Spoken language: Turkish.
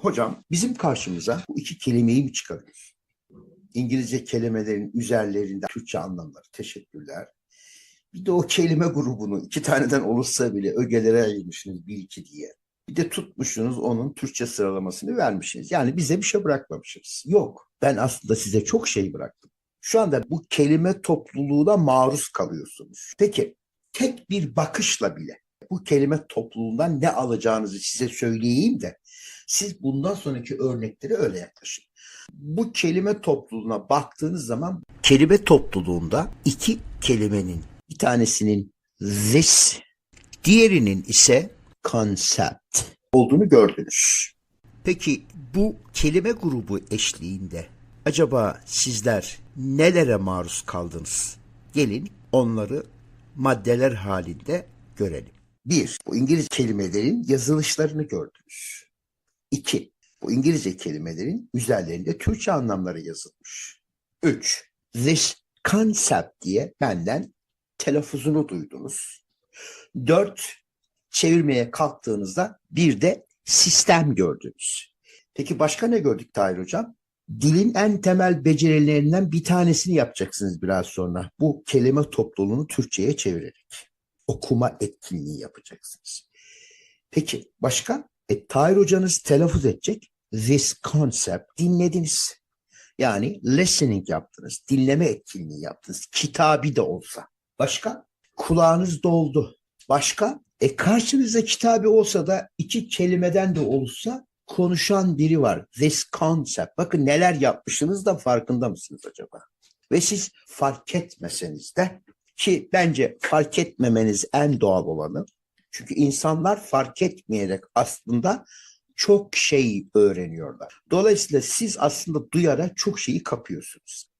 Hocam bizim karşımıza bu iki kelimeyi mi çıkarıyoruz? İngilizce kelimelerin üzerlerinde Türkçe anlamları. Teşekkürler. Bir de o kelime grubunu iki taneden olursa bile ögelere ayırmışsınız bir iki diye. Bir de tutmuşsunuz onun Türkçe sıralamasını vermişsiniz. Yani bize bir şey bırakmamışsınız. Yok. Ben aslında size çok şey bıraktım. Şu anda bu kelime topluluğuna maruz kalıyorsunuz. Peki tek bir bakışla bile bu kelime topluluğundan ne alacağınızı size söyleyeyim de siz bundan sonraki örneklere öyle yaklaşın. Bu kelime topluluğuna baktığınız zaman kelime topluluğunda iki kelimenin bir tanesinin this, diğerinin ise concept olduğunu gördünüz. Peki bu kelime grubu eşliğinde acaba sizler nelere maruz kaldınız? Gelin onları maddeler halinde görelim. Bir, bu İngiliz kelimelerin yazılışlarını gördünüz. İki, bu İngilizce kelimelerin üzerlerinde Türkçe anlamları yazılmış. Üç, this concept diye benden telaffuzunu duydunuz. Dört, çevirmeye kalktığınızda bir de sistem gördünüz. Peki başka ne gördük Tahir Hocam? Dilin en temel becerilerinden bir tanesini yapacaksınız biraz sonra. Bu kelime topluluğunu Türkçe'ye çevirerek. Okuma etkinliği yapacaksınız. Peki başka? E, Tahir hocanız telaffuz edecek. This concept dinlediniz. Yani listening yaptınız. Dinleme etkinliği yaptınız. Kitabi de olsa. Başka? Kulağınız doldu. Başka? E karşınızda kitabı olsa da iki kelimeden de olsa konuşan biri var. This concept. Bakın neler yapmışsınız da farkında mısınız acaba? Ve siz fark etmeseniz de ki bence fark etmemeniz en doğal olanı. Çünkü insanlar fark etmeyerek aslında çok şey öğreniyorlar. Dolayısıyla siz aslında duyarak çok şeyi kapıyorsunuz.